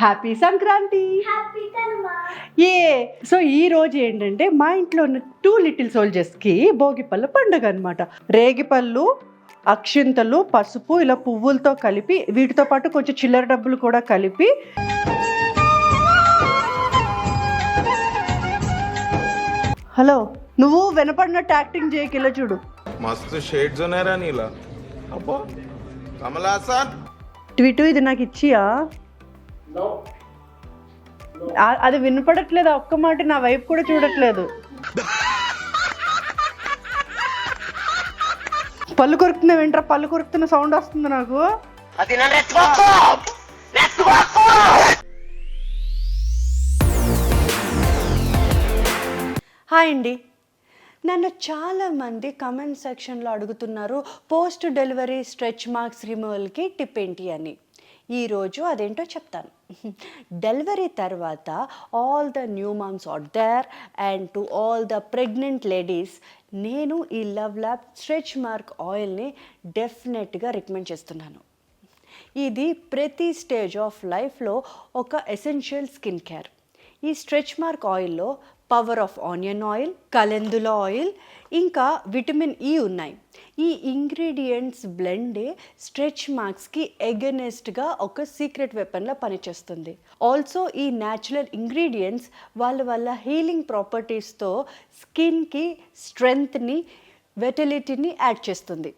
Happy Sankranti. ఏ so ఈ రోజు ఏంటంటే మా ఇంట్లో ఉన్న టూ లిటిల్ సోల్జర్స్కి భోగిపళ్ళు పండుగ అనమాట రేగిపళ్ళు అక్షింతలు పసుపు ఇలా పువ్వులతో కలిపి వీటితో పాటు కొంచెం చిల్లర డబ్బులు కూడా కలిపి హలో నువ్వు వినపడినట్టు యాక్టింగ్ చేయకి చూడు. మస్తు షేడ్స్ ఉన్నారా నీలా. అబ్బో కమలాసన్ ట్విట్ ఇది నాకు ఇచ్చియా? అది వినపడట్లేదు ఒక్క మాట నా వైపు కూడా చూడట్లేదు. పళ్ళు కొరుకుతున్నా వెంట్రా పళ్ళు కొరుకుతున్న సౌండ్ వస్తుంది నాకు. హాయ్ అండి నన్ను చాలామంది కమెంట్ సెక్షన్లో అడుగుతున్నారు పోస్ట్ డెలివరీ స్ట్రెచ్ మార్క్స్ రిమూవల్కి టిప్ ఏంటి అని. ఈరోజు అదేంటో చెప్తాను. డెలివరీ తర్వాత all the new moms are there and to all the pregnant ladies నేను ఈ లవ్ ల్యాబ్ స్ట్రెచ్ మార్క్ ఆయిల్ని డెఫినెట్గా రికమెండ్ చేస్తున్నాను. ఇది ప్రతి స్టేజ్ ఆఫ్ లైఫ్లో ఒక ఎసెన్షియల్ స్కిన్ కేర్. ఈ స్ట్రెచ్ మార్క్ ఆయిల్లో power of onion oil calendula oil ఇంకా విటమిన్ ఈ ఉన్నాయి. ఈ ఇంగ్రీడియంట్స్ బ్లెండే స్ట్రెచ్ మార్క్స్కి ఎగనెస్ట్గా ఒక సీక్రెట్ వెపన్లా పనిచేస్తుంది. ఆల్సో ఈ న్యాచురల్ ఇంగ్రీడియంట్స్ వాళ్ళ వల్ల హీలింగ్ ప్రాపర్టీస్తో స్కిన్కి స్ట్రెంగ్త్ని వెటలిటీని యాడ్ చేస్తుంది.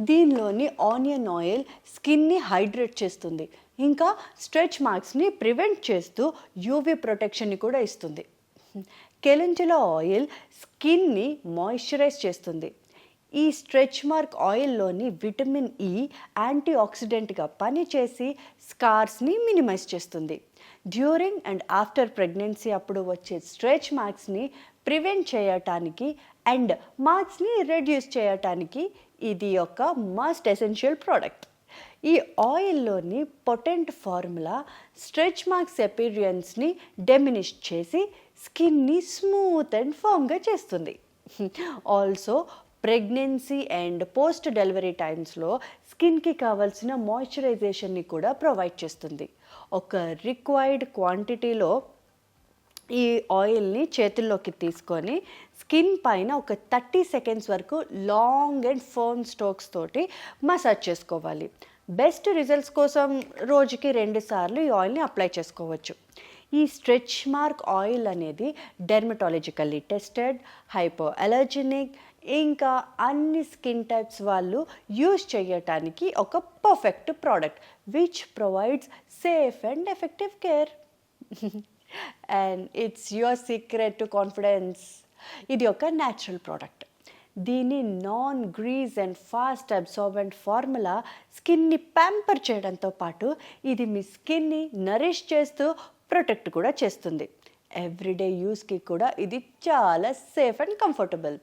దీనిలోని ఆనియన్ ఆయిల్ స్కిన్ని హైడ్రేట్ చేస్తుంది. ఇంకా స్ట్రెచ్ మార్క్స్ని ప్రివెంట్ చేస్తూ యూవీ ప్రొటెక్షన్ని కూడా ఇస్తుంది. కెలెంటిలో ఆయిల్ స్కిన్ని మాయిశ్చరైజ్ చేస్తుంది. ఈ స్ట్రెచ్ మార్క్ ఆయిల్లోని విటమిన్ e ఈ యాంటీ ఆక్సిడెంట్గా పనిచేసి స్కార్స్ని మినిమైజ్ చేస్తుంది. డ్యూరింగ్ అండ్ ఆఫ్టర్ ప్రెగ్నెన్సీ అప్పుడు వచ్చే స్ట్రెచ్ మార్క్స్ని ప్రివెంట్ చేయటానికి అండ్ మార్క్స్ని రెడ్యూస్ చేయటానికి ఇది ఒక మస్ట్ ఎసెన్షియల్ ప్రోడక్ట్. ఈ ఆయిల్లోని పొటెంట్ ఫార్ములా స్ట్రెచ్ మార్క్స్ ఎపీరియన్స్ని డెమినిష్ చేసి స్కిన్ని స్మూత్ అండ్ ఫామ్గా చేస్తుంది. Also pregnancy and post delivery టైమ్స్లో స్కిన్కి కావాల్సిన మాయిశ్చరైజేషన్ని కూడా ప్రొవైడ్ చేస్తుంది. ఒక రిక్వైర్డ్ క్వాంటిటీలో ఈ ఆయిల్ని చేతుల్లోకి తీసుకొని స్కిన్ పైన ఒక థర్టీ సెకండ్స్ వరకు లాంగ్ అండ్ ఫర్మ్ స్ట్రోక్స్ తోటి మసాజ్ చేసుకోవాలి. బెస్ట్ రిజల్ట్స్ కోసం రోజుకి రెండుసార్లు ఈ ఆయిల్ని అప్లై చేసుకోవచ్చు. ఈ స్ట్రెచ్ మార్క్ ఆయిల్ అనేది డెర్మటాలజికల్లీ టెస్టెడ్ హైపో అలర్జెనిక్ ఇంకా అన్ని స్కిన్ టైప్స్ వాళ్ళు యూజ్ చేయటానికి ఒక perfect product which provides safe and effective care and it's your secret to confidence ఇది ఒక న్యాచురల్ ప్రోడక్ట్ దీని non grease and fast absorbent formula స్కిన్ని ప్యాంపర్ చేయడంతో పాటు ఇది మీ స్కిన్ని నరిష్ చేస్తూ ప్రొటెక్ట్ కూడా చేస్తుంది. ఎవ్రీడే యూస్కి కూడా ఇది చాలా సేఫ్ అండ్ కంఫర్టబుల్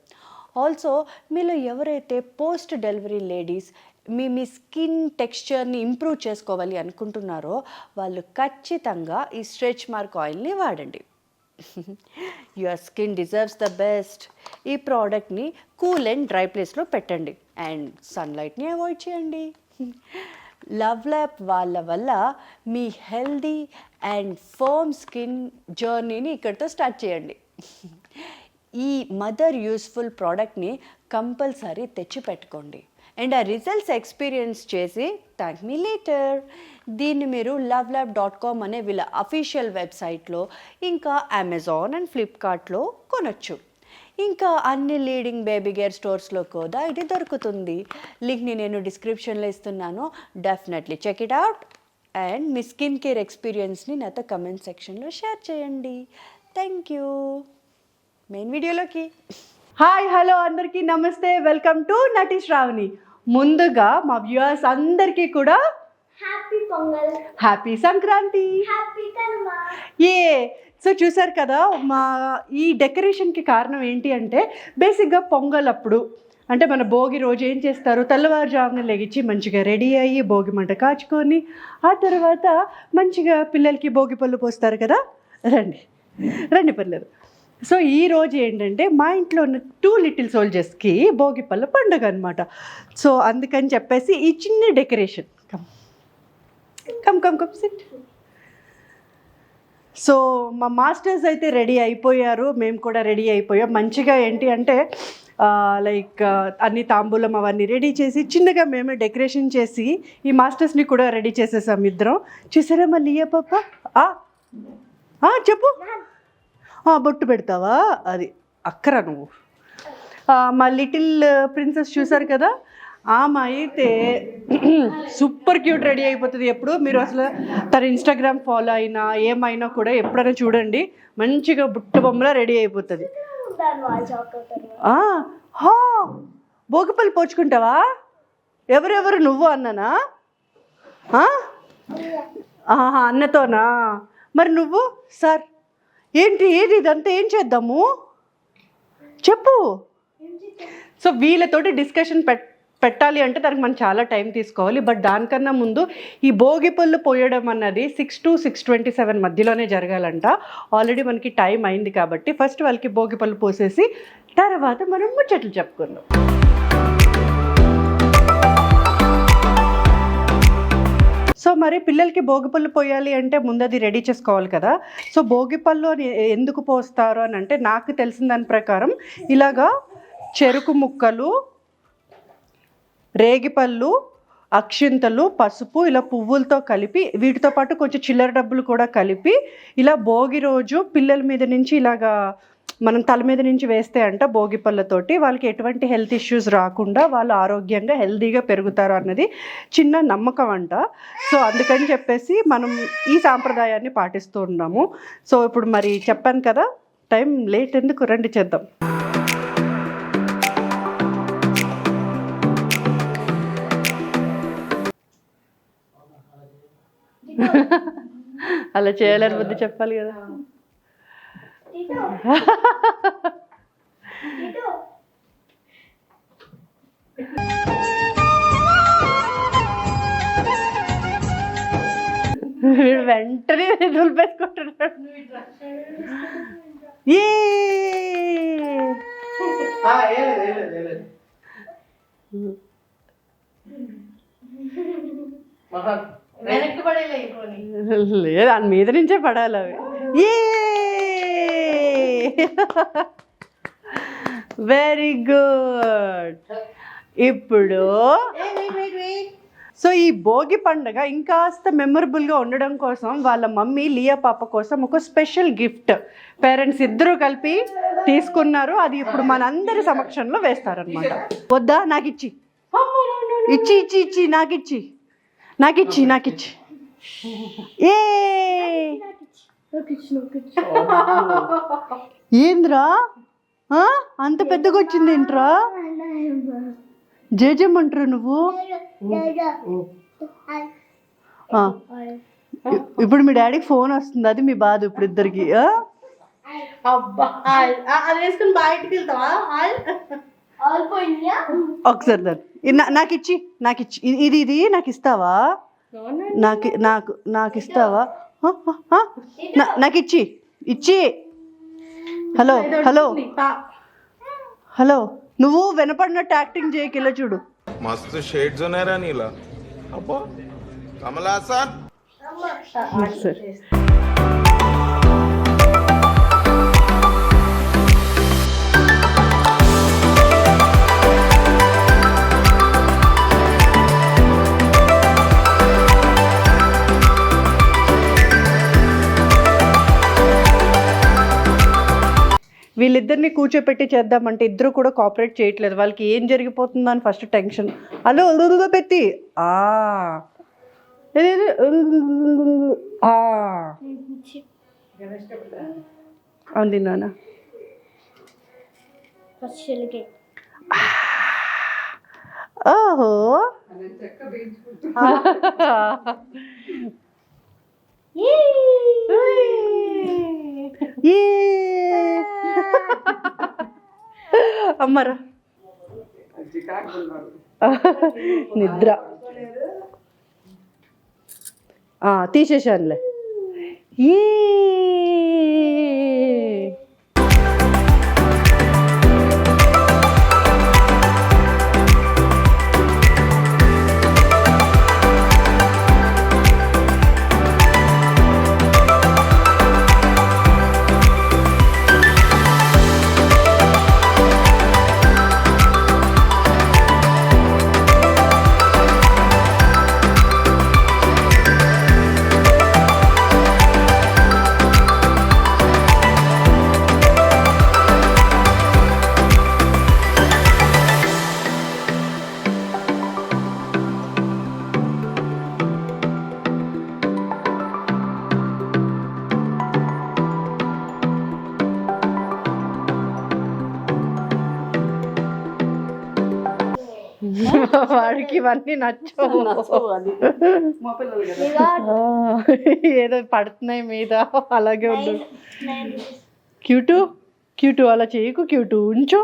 ఆల్సో మీలో ఎవరైతే పోస్ట్ డెలివరీ లేడీస్ మీ మీ స్కిన్ టెక్స్చర్ని ఇంప్రూవ్ చేసుకోవాలి అనుకుంటున్నారో వాళ్ళు ఖచ్చితంగా ఈ స్ట్రెచ్ మార్క్ ఆయిల్ని వాడండి. Your skin deserves the best ఈ ప్రోడక్ట్ని కూల్ అండ్ డ్రై ప్లేస్లో పెట్టండి. అండ్ సన్లైట్ని అవాయిడ్ చేయండి. లవ్ ల్యాప్ వాళ్ళ వల్ల మీ హెల్దీ అండ్ ఫర్మ్ స్కిన్ జర్నీని ఇక్కడితో స్టార్ట్ చేయండి. ఈ మదర్ యూస్ఫుల్ ప్రోడక్ట్ని కంపల్సరీ తెచ్చిపెట్టుకోండి. అండ్ ఆ రిజల్ట్స్ ఎక్స్పీరియన్స్ చేసి థ్యాంక్ మీ లేటర్ దీన్ని మీరు లవ్ ల్యాబ్ డాట్ కామ్ అనే వీళ్ళ అఫీషియల్ వెబ్సైట్లో ఇంకా అమెజాన్ అండ్ ఫ్లిప్కార్ట్లో కొనొచ్చు. ఇంకా అన్ని లీడింగ్ బేబీ గేర్ స్టోర్స్లో కూడా ఇది దొరుకుతుంది. లింక్ని నేను డిస్క్రిప్షన్లో ఇస్తున్నాను. Definitely check it out and me skin care ఎక్స్పీరియన్స్ని నాతో కమెంట్ సెక్షన్లో షేర్ చేయండి. థ్యాంక్ యూ మెయిన్ వీడియోలోకి హాయ్ హలో అందరికీ నమస్తే. వెల్కమ్ టు నటి శ్రావణి ముందుగా మా వ్యూవర్స్ అందరికీ కూడా happy Pongal happy Sankranti happy Kanuma ఏ సో చూసారు కదా మా ఈ డెకరేషన్కి కారణం ఏంటి అంటే బేసిక్గా పొంగల్ అప్పుడు అంటే మన భోగి రోజు ఏం చేస్తారు? తెల్లవారుజామున లెగిచ్చి మంచిగా రెడీ అయ్యి భోగి మంట కాచుకొని ఆ తర్వాత మంచిగా పిల్లలకి భోగి పళ్ళు పోస్తారు కదా? రండి. రండి పర్లేదు. సో ఈ రోజు ఏంటంటే మా ఇంట్లో ఉన్న టూ లిటిల్ సోల్జర్స్కి భోగి పళ్ళ పండుగ అనమాట సో అందుకని చెప్పేసి ఈ చిన్న decoration. Come. Come come sit so మా మాస్టర్స్ అయితే రెడీ అయిపోయారు. మేము కూడా రెడీ అయిపోయాం. మంచిగా ఏంటి అంటే లైక్ అన్ని తాంబూలం అవన్నీ రెడీ చేసి చిన్నగా మేమే డెకరేషన్ చేసి ఈ మాస్టర్స్ని కూడా రెడీ చేసేసాం ఇద్దరం. చూసారా మళ్ళీ ఏ పాప? చెప్పు. బొట్టు పెడతావా? అది అక్కరా నువ్వు. మా లిటిల్ ప్రిన్సెస్ చూసారు కదా? ఆమె అయితే సూపర్ క్యూట్ రెడీ అయిపోతుంది ఎప్పుడు. మీరు అసలు తన ఇన్స్టాగ్రామ్ ఫాలో అయినా ఏమైనా కూడా ఎప్పుడైనా చూడండి. మంచిగా బుట్ట బొమ్మలా రెడీ అయిపోతుంది. భోగిపల్లి పోచుకుంటావా? ఎవరెవరు నువ్వు అన్ననా? ఆహా, అన్నతోనా? మరి నువ్వు? సార్ ఏంటి ఏది ఇదంతా? ఏం చేద్దాము? చెప్పు. సో వీళ్ళతోటి డిస్కషన్ పెట్ పెట్టాలి అంటే దానికి మనం చాలా టైం తీసుకోవాలి. బట్ దానికన్నా ముందు ఈ భోగి పళ్ళు పోయడం అన్నది six to six twenty seven మధ్యలోనే జరగాలంట. ఆల్రెడీ మనకి టైం అయింది కాబట్టి ఫస్ట్ వాళ్ళకి భోగి పళ్ళు పోసేసి తర్వాత మనం ముచ్చట్లు చెప్పుకుందాం. సో మరి పిల్లలకి భోగిపళ్ళు పోయాలి అంటే ముందు అది రెడీ చేసుకోవాలి కదా. సో భోగిపళ్ళు అని ఎందుకు పోస్తారు అని అంటే నాకు తెలిసిన దాని ప్రకారం ఇలాగా చెరుకు ముక్కలు రేగిపళ్ళు అక్షింతలు పసుపు ఇలా పువ్వులతో కలిపి వీటితో పాటు కొంచెం చిల్లర డబ్బులు కూడా కలిపి ఇలా భోగి రోజు పిల్లల మీద నుంచి ఇలాగా మనం తల మీద నుంచి వేస్తే అంట భోగి పళ్ళతోటి వాళ్ళకి ఎటువంటి హెల్త్ ఇష్యూస్ రాకుండా వాళ్ళు ఆరోగ్యంగా హెల్తీగా పెరుగుతారు అన్నది చిన్న నమ్మకం అంట. సో అందుకని చెప్పేసి మనం ఈ సాంప్రదాయాన్ని పాటిస్తూ ఉన్నాము. సో ఇప్పుడు మరి చెప్పాను కదా టైం లేట్ ఎందుకు? రండి చేద్దాం. అలా చేయాలని బుద్ధి చెప్పాలి కదా. వీడు వెంటనే ఏ పడేలే ఇంకోని లేదు దాని మీద నుంచే పడాలి అవి. ఏ! వెరీ గుడ్ ఇప్పుడు సో ఈ భోగి పండుగ ఇంకాస్త మెమరబుల్గా ఉండడం కోసం వాళ్ళ మమ్మీ లియా పాప కోసం ఒక స్పెషల్ గిఫ్ట్ పేరెంట్స్ ఇద్దరూ కలిపి తీసుకున్నారు. అది ఇప్పుడు మనందరి సమక్షంలో వేస్తారనమాట వద్దా? నాకు ఇచ్చి ఇచ్చి ఇచ్చి ఇచ్చి నాకు ఇచ్చి నాకు ఇచ్చి నాకు ఇచ్చి ఏ! ఏంద్రా? అంత పెద్దగా వచ్చింది ఏంట్రా జేజమ్మంటారు నువ్వు? ఇప్పుడు మీ డాడీకి ఫోన్ వస్తుంది అది మీ బాధ ఇప్పుడు ఇద్దరికి ఒకసారి దాన్ని. నాకు ఇచ్చి నాకు ఇచ్చి ఇది ఇది నాకు ఇస్తావా నాకు నాకు నాకు ఇస్తావా నాకు ఇచ్చి ఇచ్చి. Hello hello. హలో నువ్వు వినపడినట్టు యాక్టింగ్ చేయకి చూడు. మస్తు షేడ్స్ ఉన్నారా నీలా. అబ్బో కమలాసన్ వీళ్ళిద్దరిని కూర్చోపెట్టి చేద్దామంటే ఇద్దరు కూడా కోఆపరేట్ చేయట్లేదు. వాళ్ళకి ఏం జరిగిపోతుందో అని ఫస్ట్ టెన్షన్ హలో ఉదుగా పెట్టి. అవును నాన్న. ఓహో. ఏ అమ్మరా నిద్ర. ఆ, తీసేశానులే ఏ ఇవన్నీ నచ్చవు. ఏదో పడుతున్నాయి మీద అలాగే ఉండు. క్యూటు క్యూటు అలా చేయకు క్యూటు ఉంచు.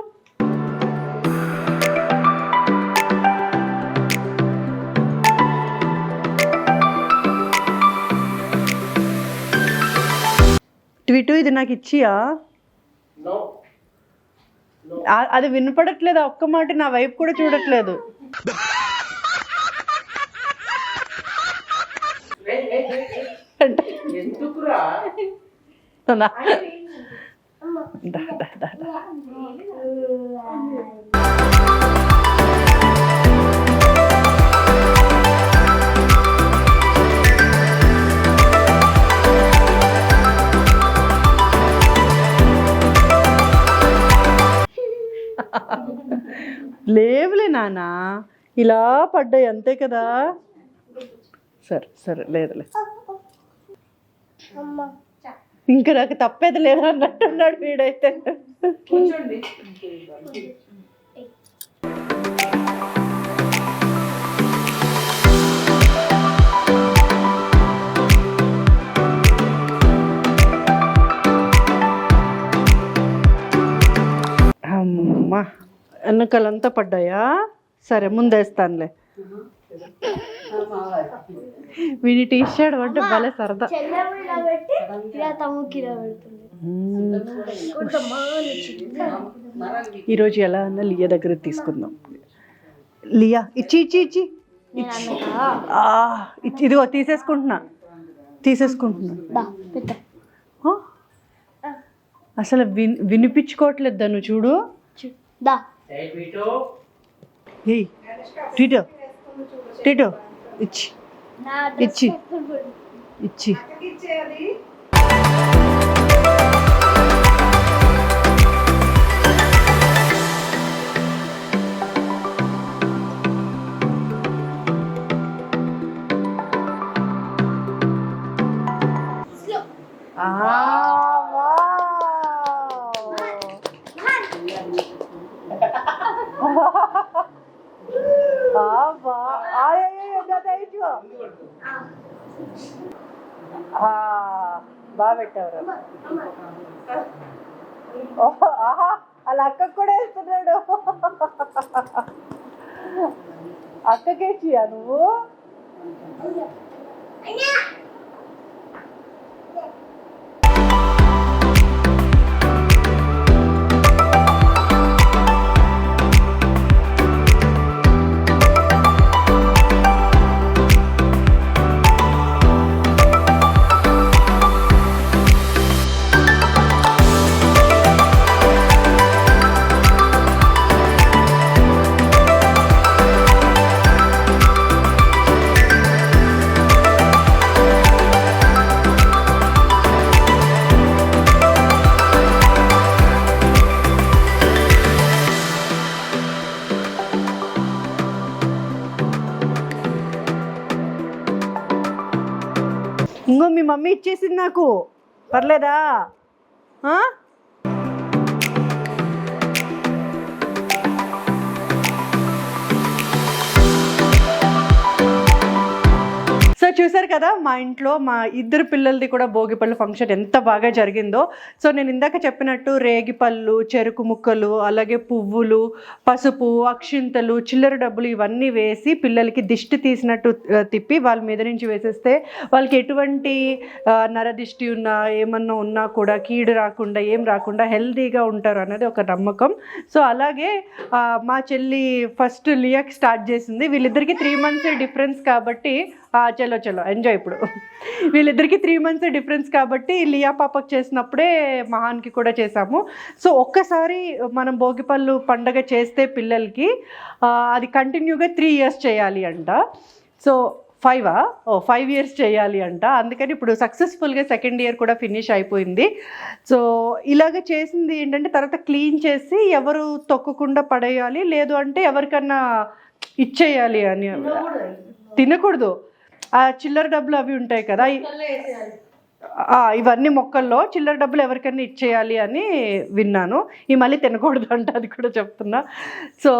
ట్విటు ఇది నాకు ఇచ్చియా? అది వినపడట్లేదు ఒక్క మాట నా వైపు కూడా చూడట్లేదు నా- దా, దా, దా, దా. లేవులే నాన్న. ఇలా పడ్డాయి అంతే కదా. సరే సరే లేదులే ఇంకా నాకు తప్పేది లేదు అన్నట్టున్నాడు వీడైతే. అమ్మా వెనకాలంతా పడ్డాయా? సరే ముందేస్తానులే. వీడి టీ షర్ట్ అంటే భలే సరదా. ఈరోజు ఎలా అన్నా లియా దగ్గర తీసుకుందాం. లియా ఇచ్చి ఇచ్చి ఇచ్చి. ఇచ్చి. ఇదిగో తీసేసుకుంటున్నా. తీసేసుకుంటున్నా. దా పెట్ట. ఆ? అసలు విన్ వినిపించుకోవట్లేదు దాన్ని చూడు. దా. ఏయ్ టీటో. టీటో. ఇచ్చి నా ఇచ్చి. డ్రెస్ ఇచ్చి ఆ, బాగా పెట్టారు ఆహా వాళ్ళ అక్కకు కూడా వేస్తున్నాడు. అక్కకేచియా నువ్వు? నాకు పర్లేదా చూశారు కదా మా ఇంట్లో మా ఇద్దరు పిల్లలది కూడా భోగిపళ్ళు ఫంక్షన్ ఎంత బాగా జరిగిందో. సో నేను ఇందాక చెప్పినట్టు రేగిపళ్ళు చెరుకు ముక్కలు అలాగే పువ్వులు పసుపు అక్షింతలు చిల్లర డబ్బులు ఇవన్నీ వేసి పిల్లలకి దిష్టి తీసినట్టు తిప్పి వాళ్ళ మీద నుంచి వేసేస్తే వాళ్ళకి ఎటువంటి నరదిష్టి ఉన్నా ఏమన్నా ఉన్నా కూడా కీడు రాకుండా ఏం రాకుండా హెల్తీగా ఉంటారు అనేది ఒక నమ్మకం. సో అలాగే మా చెల్లి ఫస్ట్ లియాక్ స్టార్ట్ చేసింది. వీళ్ళిద్దరికి త్రీ మంత్స్ డిఫరెన్స్ కాబట్టి చలో చలో ఎంజాయ్ ఇప్పుడు. వీళ్ళిద్దరికి త్రీ మంత్స్ డిఫరెన్స్ కాబట్టి లియా పాపకు చేసినప్పుడే మహాన్కి కూడా చేసాము సో ఒక్కసారి మనం భోగిపళ్ళు పండగ చేస్తే పిల్లలకి అది కంటిన్యూగా త్రీ ఇయర్స్ చేయాలి అంట. సో ఫైవా ఓ ఫైవ్ ఇయర్స్ చేయాలి అంట. అందుకని ఇప్పుడు సక్సెస్ఫుల్గా సెకండ్ ఇయర్ కూడా ఫినిష్ అయిపోయింది. సో ఇలాగ చేసింది ఏంటంటే తర్వాత క్లీన్ చేసి ఎవరు తొక్కకుండా పడేయాలి లేదు అంటే ఎవరికన్నా ఇచ్చేయాలి అని తినకూడదు. ఆ చిల్లర డబ్బులు అవి ఉంటాయి కదా. ఇవన్నీ మొక్కల్లో చిల్లర డబ్బులు ఎవరికైనా ఇచ్చేయాలి అని విన్నాను. ఈ మళ్ళీ తినకూడదు అంట అది కూడా చెప్తున్నా. సో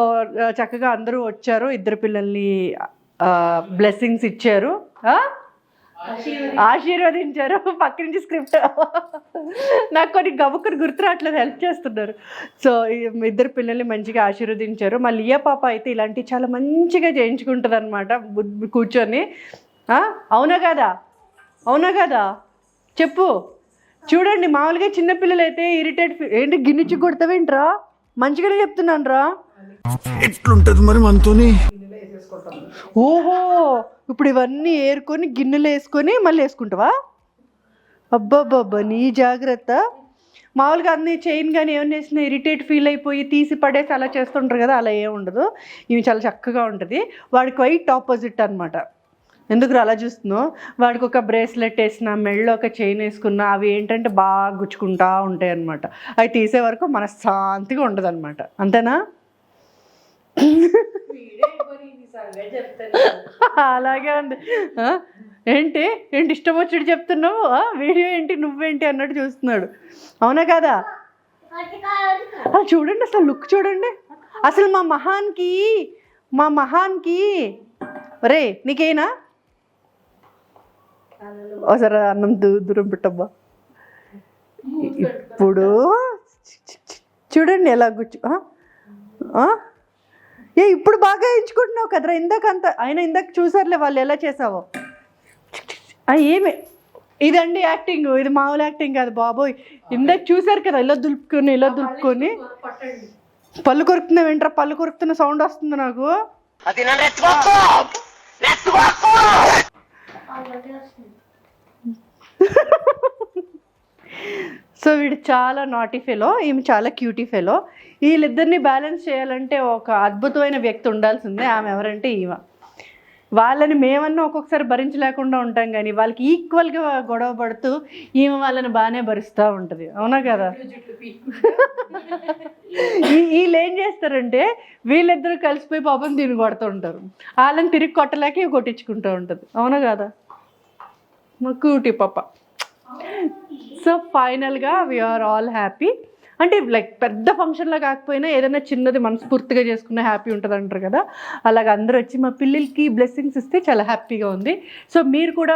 చక్కగా అందరూ వచ్చారు. ఇద్దరు పిల్లల్ని బ్లెస్సింగ్స్ ఇచ్చారు? ఆశీర్వదించారు. పక్క నుంచి స్క్రిప్ట్. నాకు కొన్ని గబుక్కుని గుర్తు రావట్లేదు. హెల్ప్ చేస్తున్నారు. సో ఇద్దరు పిల్లల్ని మంచిగా ఆశీర్వదించారు. మా లియా పాప అయితే ఇలాంటివి చాలా మంచిగా చేయించుకుంటుంది అనమాట కూర్చొని? అవునా కదా? అవునా కదా? చెప్పు. చూడండి మామూలుగా చిన్నపిల్లలు అయితే ఇరిటేట్ ఏంటి గిన్నెచ్చి కొడతావేంట్రా? మంచిగానే చెప్తున్నాను రా ఎట్లుంటది మరి మనతోని? ఓహో ఇప్పుడు ఇవన్నీ ఏరుకొని గిన్నెలు వేసుకొని మళ్ళీ వేసుకుంటావా? అబ్బాబ్బాబ్బా నీ జాగ్రత్త. మామూలుగా అన్ని చైన్ కానీ ఏమైనా వేసినా ఇరిటేట్ ఫీల్ అయిపోయి తీసి పడేసి అలా చేస్తుంటారు కదా అలా ఏం ఉండదు. ఇవి చాలా చక్కగా ఉంటుంది. వాడికి వైట్ ఆపోజిట్ అనమాట ఎందుకు అలా చూస్తున్నావు? వాడికి ఒక బ్రేస్లెట్ వేసిన మెళ్ళో ఒక చైన్ వేసుకున్న అవి ఏంటంటే బాగా గుచ్చుకుంటా ఉంటాయి అనమాట అవి తీసే వరకు మనశ్శాంతిగా ఉండదు అనమాట అంతేనా? అలాగే అండి ఏంటి? ఏంటి ఇష్టం వచ్చి చెప్తున్నావు? వీడియో ఏంటి? నువ్వేంటి అన్నట్టు చూస్తున్నాడు. అవునా కదా? చూడండి అసలు లుక్ చూడండి. అసలు మా మహాన్కి మా మహాన్కి రే నీకేనా? ఒకసారి అన్నం దూరం పెట్టబ్బా ఇప్పుడు చూడండి ఎలా కూర్చో ఆ? ఏ ఇప్పుడు బాగా ఎంచుకుంటున్నావు కదరా ఇందాక అంత ఆయన ఇందాక చూసారులే వాళ్ళు ఎలా చేసావో. ఏమి? ఇదండి యాక్టింగ్ ఇది మామూలు యాక్టింగ్ కాదు బాబోయ్. ఇందాక చూసారు కదా ఇలా దులుపుకొని ఇలా దులుపుకొని. పళ్ళు కొరుకుతున్నావు ఏంట్రా పళ్ళు కొరుకుతున్న సౌండ్ వస్తుంది నాకు. సో వీడు చాలా నాటీ ఫెలో ఈమె చాలా క్యూటీ ఫెలో వీళ్ళిద్దరిని బ్యాలెన్స్ చేయాలంటే ఒక అద్భుతమైన వ్యక్తి ఉండాల్సిందే ఆమె ఎవరంటే ఈమె. వాళ్ళని మేమన్నా ఒక్కొక్కసారి భరించలేకుండా ఉంటాం కానీ వాళ్ళకి ఈక్వల్గా గొడవ పడుతూ ఈమె వాళ్ళని బాగానే భరిస్తూ ఉంటుంది. అవునా కదా? వీళ్ళు ఏం చేస్తారంటే వీళ్ళిద్దరూ కలిసిపోయి పాపం దీన్ని కొడుతూ ఉంటారు. వాళ్ళని తిరిగి కొట్టలేక ఇవి కొట్టించుకుంటూ ఉంటుంది. అవునా కదా? మా క్యూటీ పాప. సో ఫైనల్గా వీఆర్ ఆల్ హ్యాపీ అంటే లైక్ పెద్ద ఫంక్షన్లో కాకపోయినా ఏదైనా చిన్నది మనస్ఫూర్తిగా చేసుకున్న హ్యాపీ ఉంటుంది అంటారు కదా. అలాగ అందరూ వచ్చి మా పిల్లలకి బ్లెస్సింగ్స్ ఇస్తే చాలా హ్యాపీగా ఉంది. సో మీరు కూడా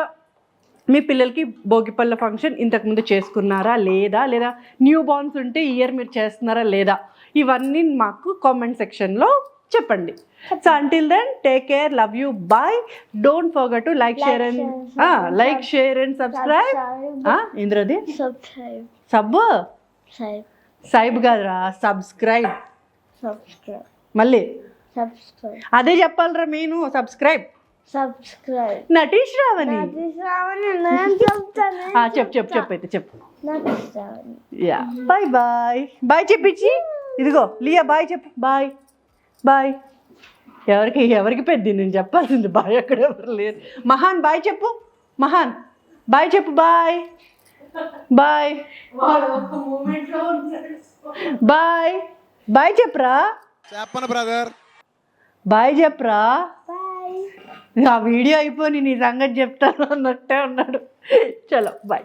మీ పిల్లలకి భోగిపల్ల ఫంక్షన్ ఇంతకుముందు చేసుకున్నారా లేదా? లేదా న్యూ బార్న్స్ ఉంటే ఇయర్ మీరు చేస్తున్నారా లేదా? ఇవన్నీ మాకు కామెంట్ సెక్షన్లో చెప్పండి. So until then take care love you bye don't forget to like share and like share and subscribe ఇంద్రది subscribe కాదురా సబ్స్క్రైబ్ సబ్స్క్రైబ్ మళ్ళీ. అదే చెప్పాలరా నేను సబ్స్క్రైబ్ సబ్స్క్రైబ్ నటీష్ ఆ, చెప్పు చెప్పు చెప్పు అయితే చెప్పు. యా. బాయ్ బాయ్ బాయ్ చెప్పించి ఇదిగో లియా బాయ్ చెప్పు. Bye bye. ఎవరికి ఎవరికి పెద్ద నేను చెప్పాల్సింది బాయ్ అక్కడ ఎవరు లేరు. మహాన్ బాయ్ చెప్పు. మహాన్ బాయ్ చెప్పు బాయ్. బాయ్. బాయ్. బాయ్ చెప్పరా? చెప్పను బ్రదర్. బాయ్ చెప్పరా? ఆ వీడియో అయిపోయి నీ సంగతి చెప్తాను అన్నట్టే ఉన్నాడు. చలో బాయ్.